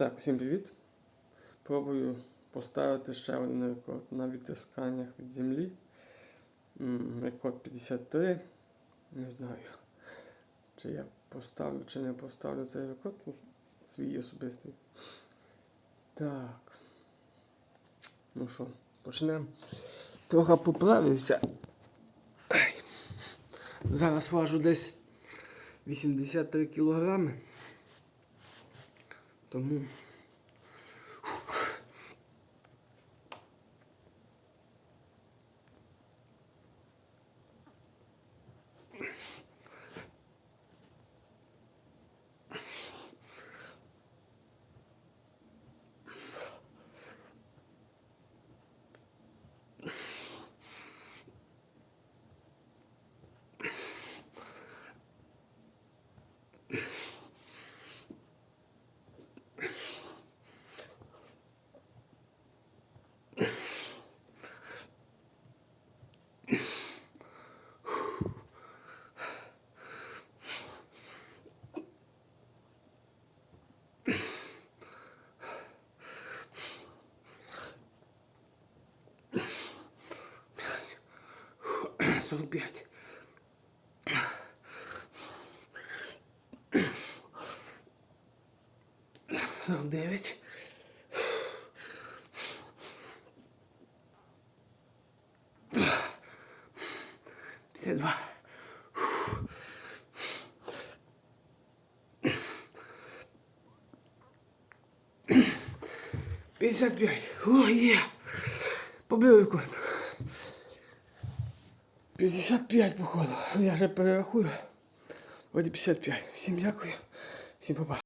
Так, всім привіт. Пробую поставити ще один рекорд на відтисканнях від землі. Рекорд 53. Не знаю, чи я поставлю, чи не поставлю цей рекорд свій особистий. Так. Ну що, почнемо. Трохи поправився. Зараз важу десь 83 кілограми. Тому Сорок п'ять. Сорок дев'ять. П'ятдесят два. П'ятдесят п'ять. О, є. Побив рекорд. 55, походу. Я вже перерахую. Вроді 55. Всім дякую. Всім па-па.